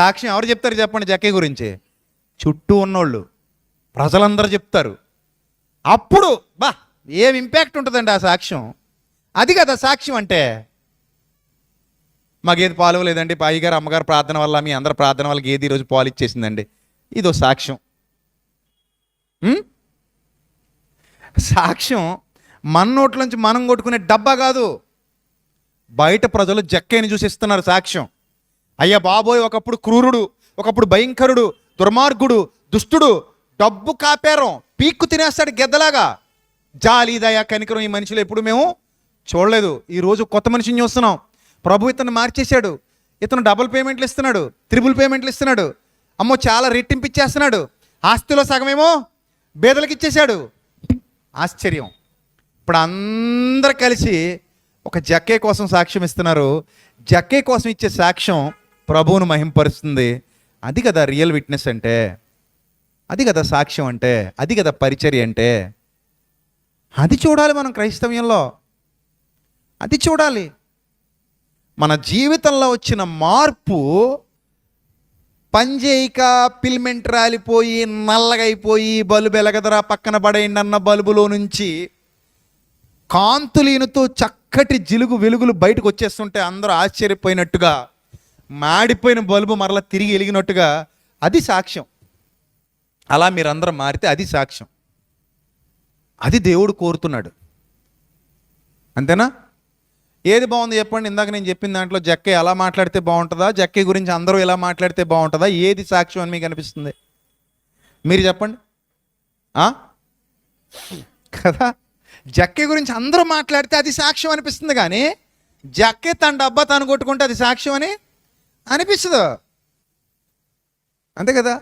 సాక్ష్యం ఎవరు చెప్తారు చెప్పండి జక్కే గురించి? చుట్టూ ఉన్నోళ్ళు. ప్రజలందరూ చెప్తారు. అప్పుడు బా ఏం ఇంపాక్ట్ ఉంటుందండి ఆ సాక్ష్యం? అది కదా సాక్ష్యం అంటే. మాకేది పాలు లేదండి. అయ్యగారు అమ్మగారు ప్రార్థన వల్ల మీ అందరి ప్రార్థన వల్ల ఏది ఈరోజు పాలు ఇచ్చేసిందండి? ఇదో సాక్ష్యం. సాక్ష్యం మన నోట్లోంచి మనం కొట్టుకునే డబ్బా కాదు. బయట ప్రజలు జక్కేని చూసి ఇస్తున్నారు సాక్ష్యం. అయ్యా బాబోయ్ ఒకప్పుడు క్రూరుడు ఒకప్పుడు భయంకరుడు దుర్మార్గుడు దుష్టుడు డబ్బు కాపేరం పీక్కు తినేస్తాడు గెద్దలాగా. జాలి దయా కనికరం ఈ మనిషిలో ఎప్పుడు మేము చూడలేదు. ఈరోజు కొత్త మనిషిని చూస్తున్నాం. ప్రభు ఇతను మార్చేశాడు. ఇతను డబుల్ పేమెంట్లు ఇస్తున్నాడు త్రిబుల్ పేమెంట్లు ఇస్తున్నాడు. అమ్మో చాలా రెట్టింపు ఇచ్చేస్తున్నాడు. ఆస్తిలో సగమేమో బేదలకు ఇచ్చేశాడు. ఆశ్చర్యం. ఇప్పుడు అందరు కలిసి ఒక జక్కే కోసం సాక్ష్యం ఇస్తున్నారు. జక్కే కోసం ఇచ్చే సాక్ష్యం ప్రభువును మహింపరుస్తుంది. అది కదా రియల్ విట్నెస్ అంటే. అది కదా సాక్ష్యం అంటే. అది కదా పరిచర్య అంటే. అది చూడాలి మనం క్రైస్తవ్యంలో. అది చూడాలి. మన జీవితంలో వచ్చిన మార్పు పంజేయిక పిల్మెంట్ రాలిపోయి నల్లగైపోయి బల్బు ఎలగదరా పక్కన పడేయండి అన్న బల్బులో నుంచి కాంతులీనుతో చక్కటి జిలుగు వెలుగులు బయటకు వచ్చేస్తుంటే అందరూ ఆశ్చర్యపోయినట్టుగా మాడిపోయిన బల్బు మరలా తిరిగి వెలిగినట్టుగా అది సాక్ష్యం. అలా మీరందరూ మారితే అది సాక్ష్యం. అది దేవుడు కోరుతున్నాడు. అంతేనా? ఏది బాగుంది చెప్పండి. ఇందాక నేను చెప్పిన దాంట్లో జక్కే ఎలా మాట్లాడితే బాగుంటుందా? జక్కే గురించి అందరూ ఎలా మాట్లాడితే బాగుంటుందా? ఏది సాక్ష్యం అని మీకు అనిపిస్తుంది? మీరు చెప్పండి. కదా? జక్కే గురించి అందరూ మాట్లాడితే అది సాక్ష్యం అనిపిస్తుంది కానీ జక్కే తన డబ్బా తను కొట్టుకుంటే అది సాక్ష్యం అని అనిపించదు అంతే కదా?